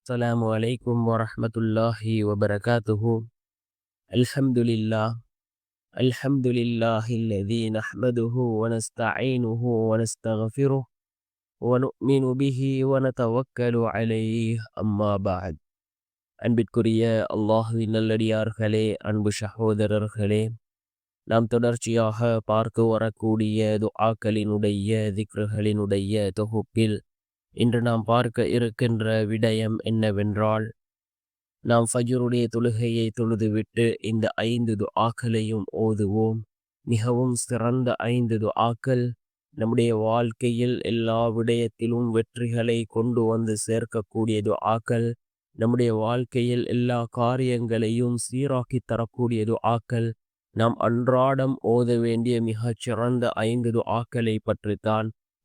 السلام عليكم ورحمة الله وبركاته. الحمد لله. الحمد لله الذي نحمده ونستعينه ونستغفره ونؤمن به ونتوكل عليه. أما بعد. أن بتكرية الله إن الذي أرخلي أن بشحوذر أرخلي نام تدرشياها بارك وركودية دعاك لنودية ذكرها لنودية تهبل இன்று நாம் பார்க்க இருக்கின்ற விடயம் என்னவென்றால் நாம் ஃபஜருடைய தொழுகையை தொழுதுவிட்டு இந்த ஐந்து துஆக்களையும் ஓதுவோம். மிகவும் சிறந்த ஐந்து துஆக்கள் நம்முடைய வாழ்க்கையில் எல்லா விடயத்திலும் வெற்றிகளை கொண்டு வந்து சேர்க்கக்கூடிய துஆக்கள் நம்முடைய வாழ்க்கையில் எல்லா காரியங்களையும் சீராக்கி தரக்கூடிய துஆக்கள் நாம் அன்றாடம் ஓத வேண்டிய மிகச் சிறந்த ஐந்து துஆக்களை பற்றித்தான்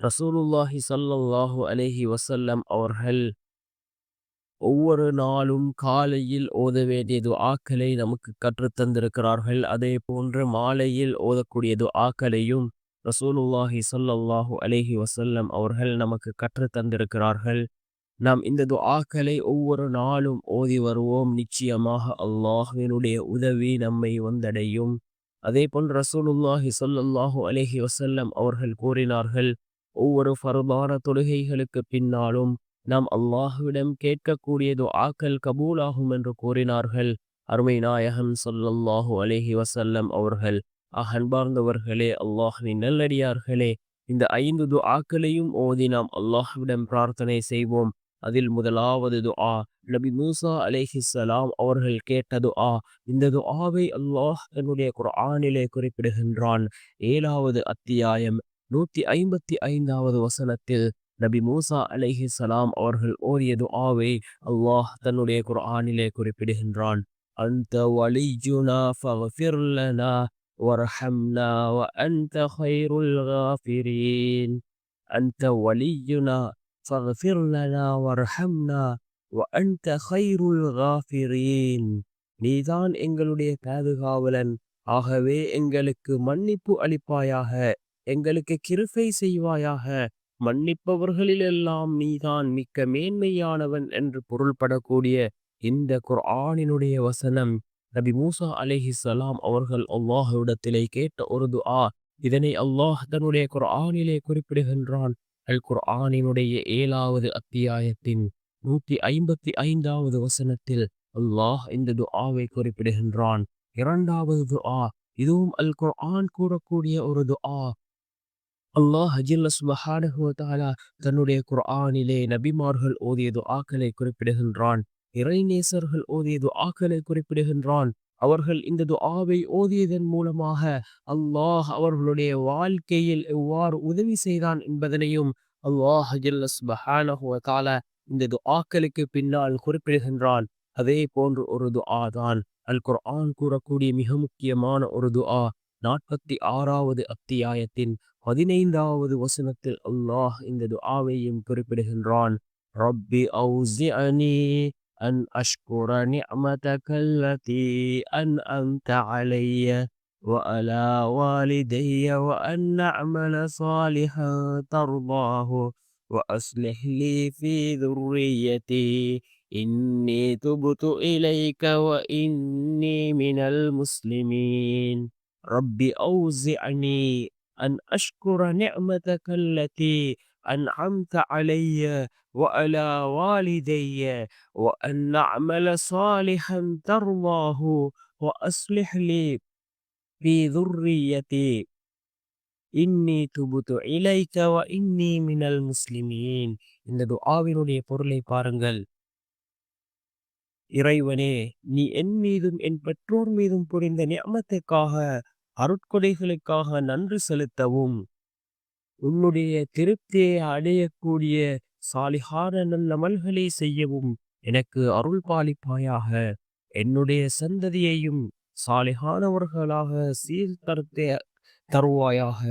ரசூலுல்லாஹி சல்லல்லாஹு அலேஹி வசல்லம் அவர்கள் ஒவ்வொரு நாளும் காலையில் ஓத வேண்டிய துஆக்களை நமக்கு கற்றுத்தந்திருக்கிறார்கள் அதே போன்று மாலையில் ஓதக்கூடிய துஆக்களையும் ரசூலுல்லாஹி சல்லல்லாஹு அலேஹி வசல்லம் அவர்கள் நமக்கு கற்றுத்தந்திருக்கிறார்கள் நாம் இந்த துஆக்களை ஒவ்வொரு நாளும் ஓதி வருவோம். நிச்சயமாக அல்லாஹினுடைய உதவி நம்மை வந்தடையும். அதே போன்று ரசூலுல்லாஹி சொல்லல்லாஹு அலேஹி வசல்லம் அவர்கள் கூறினார்கள் ஒவ்வொரு ஃபர்தான தொழுகைகளுக்கு பின்னாலும் நாம் அல்லாஹுவிடம் கேட்கக்கூடியது ஆக்கல் கபூலாகும் என்று கூறினார்கள். அருமை நாயகம் சொல்லல்லாஹு அலைஹி வசல்லம் அவர்கள் அகன்பார்ந்தவர்களே அல்லாஹுவின் நல்லடியார்களே இந்த ஐந்து துஆக்களையும் ஓதி நாம் அல்லாஹுவிடம் பிரார்த்தனை செய்வோம். அதில் முதலாவது துஆ நபி மூசா அலைஹிஸ்ஸலாம் அவர்கள் கேட்ட துஆ இந்த துஆவை அல்லாஹ் என்னுடைய குர்ஆனிலே குறிப்பிடுகின்றான். ஏழாவது அத்தியாயம் நூத்தி ஐம்பத்தி ஐந்தாவது வசனத்தில் நபி மூசா அலைஹிஸ்ஸலாம் அவர்கள் ஓதிய துஆவை அல்லாஹ் தன்னுடைய குர்ஆனிலே குறிப்பிடுகின்றான் அந்த வலிஜுனா ஃபக்ஃபிர் லனா وارحمنا وأنت خير الغافرين أنت ولينا فاغفر لنا وارحمنا وأنت خير الغافرين நீதான் எங்களுடைய பாதுகாவலன் ஆகவே எங்களுக்கு மன்னிப்பு அளிப்பாயாக எங்களுக்கு கிருபை செய்வாயாக. மன்னிப்பவர்களிலெல்லாம் நீதான் மிக்க மேன்மையானவன் என்று பொருள்படக்கூடிய இந்த குர்ஆனினுடைய வசனம். நபி மூசா அலேஹி சலாம் அவர்கள் அல்லாஹுவிடத்திலே கேட்ட ஒரு துஆ இதனை அல்லாஹ் தன்னுடைய குர்ஆனிலே குறிப்பிடுகின்றான். அல் குர்ஆனினுடைய ஏழாவது அத்தியாயத்தின் நூற்றி ஐம்பத்தி ஐந்தாவது வசனத்தில் அல்லாஹ் இந்த துஆவை குறிப்பிடுகின்றான். இரண்டாவது துஆ இதுவும் அல் குர்ஆன் கூறக்கூடிய ஒரு துஆ. அல்லாஹ் ஹஜில்ல சுபஹானஹு தன்னுடைய குர்ஆனிலே நபிமார்கள் ஓதிய துஆக்களை குறிப்பிடுகின்றான். இறைநேசர்கள் ஓதிய துஆக்களை குறிப்பிடுகின்றான். அவர்கள் இந்த துஆவை ஓதியதன் மூலமாக அல்லாஹ் அவர்களுடைய வாழ்க்கையில் எவ்வாறு உதவி செய்தான் என்பதனையும் அல்லாஹ் ஹஜில்ல சுபஹானஹு இந்த துஆக்களுக்கு பின்னால் குறிப்பிடுகின்றான். அதே போன்று ஒரு துஆ தான். அல் குர்ஆன் கூறக்கூடிய மிக முக்கியமான ஒரு துஆ நாற்பத்தி ஆறாவது அத்தியாயத்தின் பதினைந்தாவது வசனத்தில் அல்லாஹ் இந்த துஆவையும் குறிப்பிடுகின்றான் ரப்பி அவுசிஅனி அன் அஷ்குர நிஅமதக அல்லதி அன்அம்த அலைய وعلى والدي وأن أعمل صالحا ترضاه وأصلح لي في ذريتي إني تبت إليك وإني من المسلمين رب أوزعني أن أشكر نعمتك التي أنعمت علي وعلى والدي وأن أعمل صالحا ترضاه وأصلح لي في ذريتي இன்னி துபுத்து இலைக்க வ இன்னி மினல் முஸ்லிமீன் இந்த துஆவினுடைய பொருளை பாருங்கள் இறைவனே நீ என் மீதும் என் பெற்றோர் மீதும் புரிந்த நியமத்துக்காக அருட்கொடைகளுக்காக நன்றி செலுத்தவும். உன்னுடைய திருப்தியை அடையக்கூடிய சாலிஹான நல்லமல்களை செய்யவும் எனக்கு அருள் பாலிப்பாயாக. என்னுடைய சந்ததியையும் சாலிஹானவர்களாக சீர்தருத்த தருவாயாக.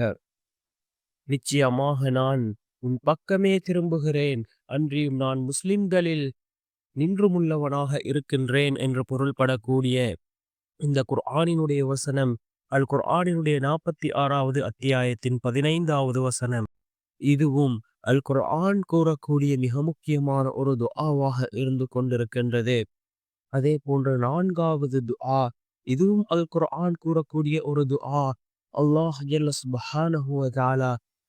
நிச்சயமாக நான் உன் பக்கமே திரும்புகிறேன். அன்றியும் நான் முஸ்லிம்களில் நின்றுமுள்ளவனாக இருக்கின்றேன் என்று பொருள்படக்கூடிய இந்த குர்ஆனினுடைய வசனம் அல் குர்ஆனினுடைய நாற்பத்தி ஆறாவது அத்தியாயத்தின் பதினைந்தாவது வசனம். இதுவும் அல் குர்ஆன் கூறக்கூடிய மிக முக்கியமான ஒரு துஆவாக இருந்து கொண்டிருக்கின்றது. அதே போன்ற நான்காவது துஆ இதுவும் அல் குர்ஆன் கூறக்கூடிய ஒரு துஆ. அல்லாஹ் சுபஹானஹு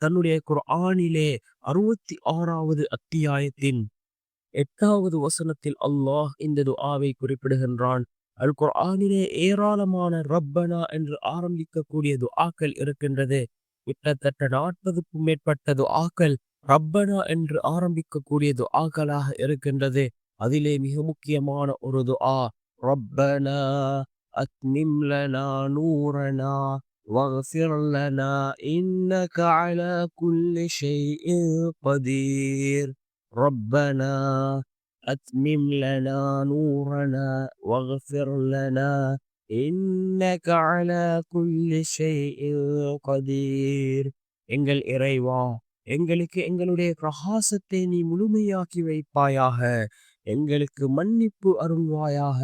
தன்னுடைய குர்ஆனிலே அறுபத்தி ஆறாவது அத்தியாயத்தின் எட்டாவது வசனத்தில் அல்லாஹ் இந்த துஆவை குறிப்பிடுகின்றான். அல் குர்ஆனிலே ஏராளமான ரப்பனா என்று ஆரம்பிக்கக்கூடிய துஆக்கள் இருக்கின்றது கிட்டத்தட்ட நாற்பதுக்கும் மேற்பட்ட துஆக்கள் ரப்பனா என்று ஆரம்பிக்கக்கூடிய துஆக்களாக இருக்கின்றது அதிலே மிக முக்கியமான ஒரு துஆ ரப்பனா அத்மிம் லனா நூரனா واغفر لنا إنك على كل شيء قدير ربنا أتمم لنا نورنا واغفر لنا إنك على كل شيء قدير எங்கள் இறைவா எங்களுக்கு எங்களுடைய பிரகாசத்தை நீ முழுமையாக்கி வைப்பாயாக எங்களுக்கு மன்னிப்பு அருள்வாயாக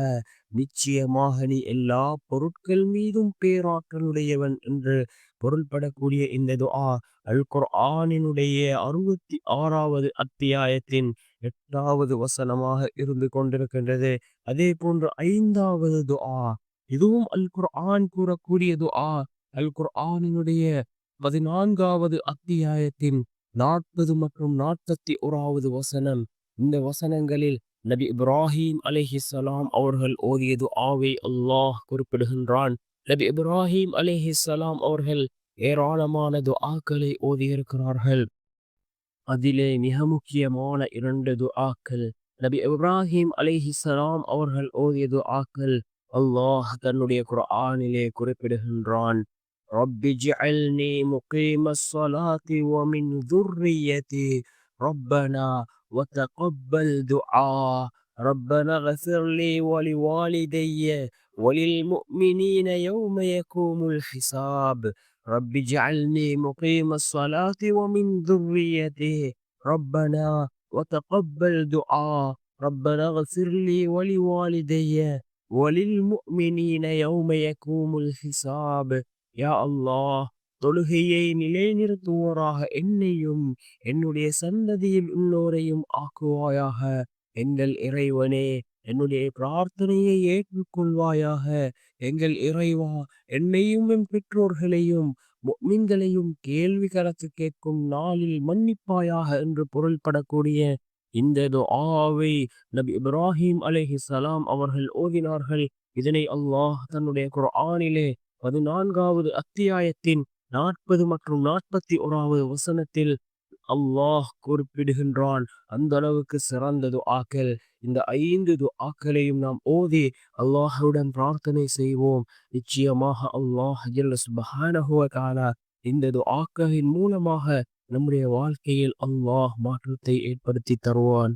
நிச்சயமாக நீ எல்லா பொருட்கள் மீதும் பேராற்றலுடையவன் என்று பொருள்படக்கூடிய இந்த துஆ அல் குர்ஆனினுடைய அறுபத்தி ஆறாவது அத்தியாயத்தின் எட்டாவது வசனமாக இருந்து கொண்டிருக்கின்றது. அதே போன்று ஐந்தாவது துஆ இதுவும் அல் குர்ஆன் கூறக்கூடிய துஆ அல் குர்ஆனினுடைய பதினான்காவது அத்தியாயத்தின் நாற்பது மற்றும் நாற்பத்தி ஓராவது வசனம். இந்த வசனங்களில் நபி இப்ராஹிம் அலிஹிசலாம் அவர்கள் ஓதியது ஆவை அல்லாஹ் குறிப்பிடுகின்றான். நபி இப்ராஹிம் அலிஹிசலாம் அவர்கள் ஏராளமான துஆக்களை ஓதியிருக்கிறார்கள். அதிலே மிக முக்கியமான இரண்டு துஆக்கள் நபி இப்ராஹிம் அலிஹிசலாம் அவர்கள் ஓதிய துஆக்கள் அல்லாஹ் தன்னுடைய குர்ஆனிலே குறிப்பிடுகின்றான் رب اجعلني مقيم الصلاة ومن ذريتي ربنا وتقبل دعاء ربنا اغفر لي ولوالدي وللمؤمنين يوم يقوم الحساب رب اجعلني مقيم الصلاة ومن ذريتي ربنا وتقبل دعاء ربنا اغفر لي ولوالدي وللمؤمنين يوم يقوم الحساب யா அல்லாஹ் தொழுகையை நிலைநிறுத்துவோராக என்னையும் என்னுடைய சந்ததியில் உள்ளோரையும் ஆக்குவாயாக எங்கள் இறைவனே என்னுடைய பிரார்த்தனையை ஏற்றுக்கொள்வாயாக. எங்கள் இறைவா என்னையும் என் பெற்றோர்களையும் மீன்களையும் கேள்வி கலத்து கேட்கும் நாளில் மன்னிப்பாயாக என்று பொருள்படக்கூடிய இந்த ஆவை நபி இப்ராஹிம் அலஹி சலாம் அவர்கள் ஓதினார்கள். இதனை அல்லாஹ் தன்னுடைய குர்ஆனிலே பதினான்காவது அத்தியாயத்தின் நாற்பது மற்றும் நாற்பத்தி ஓராவது வசனத்தில் அல்லாஹ் குறிப்பிடுகின்றான். அந்த அளவுக்கு சிறந்தது ஆக்கல் இந்த ஐந்து ஆக்களையும் நாம் ஓதி அல்லாஹுடன் பிரார்த்தனை செய்வோம். நிச்சயமாக அல்லாஹ் இந்த துஆக்களின் மூலமாக நம்முடைய வாழ்க்கையில் அல்லாஹ் மாற்றத்தை ஏற்படுத்தி தருவான்.